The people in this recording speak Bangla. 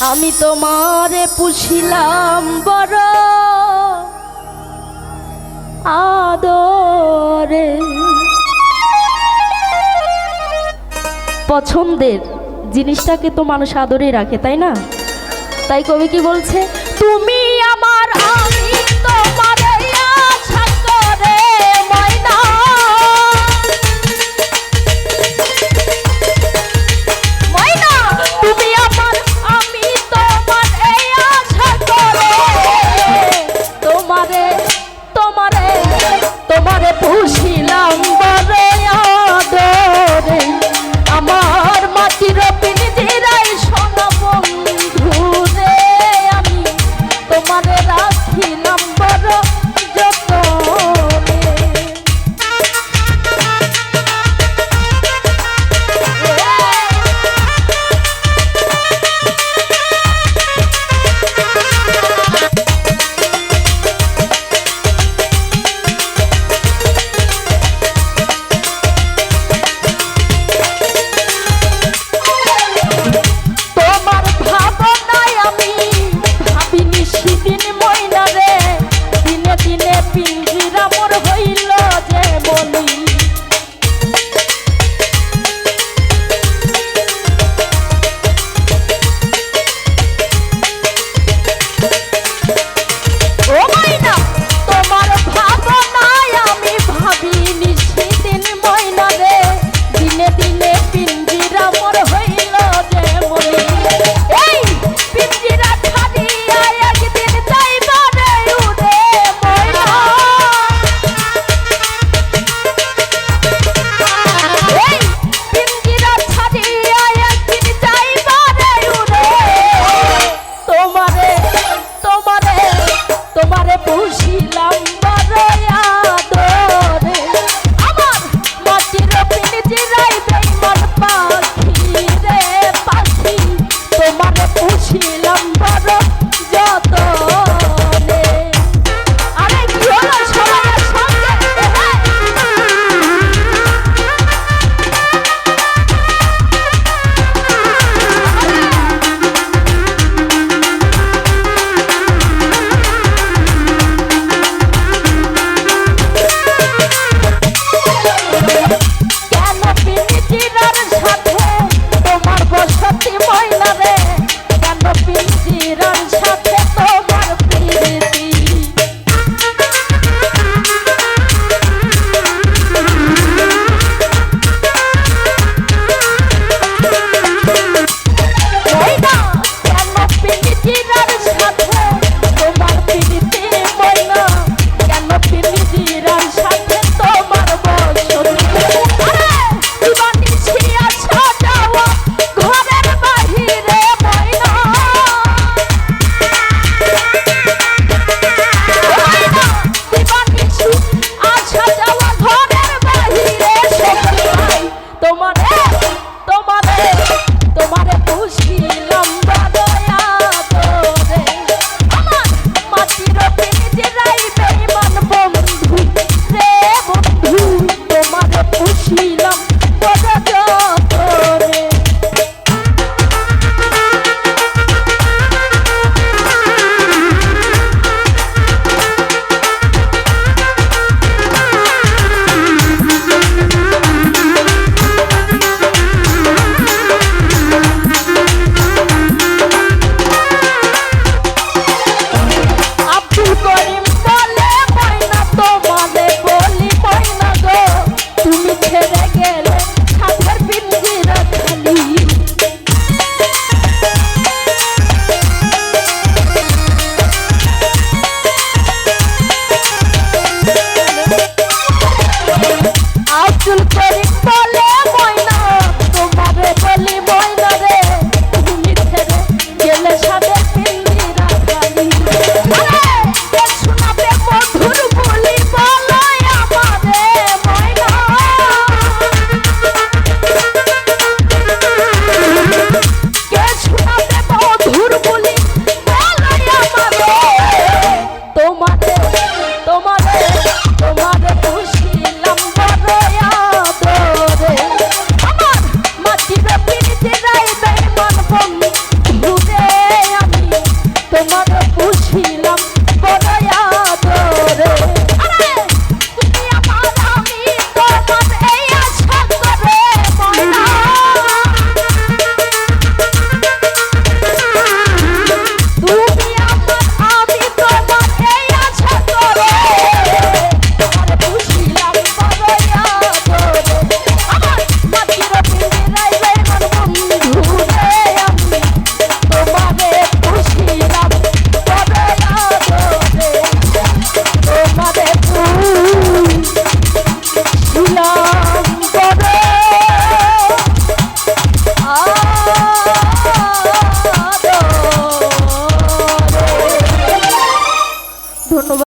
আমি তোমারে পুষিলাম বড় আদরে। পছন্দের জিনিসটাকে তো মানুষ আদরে রাখে, তাই না? তাই কবি কি বলছে? তুমি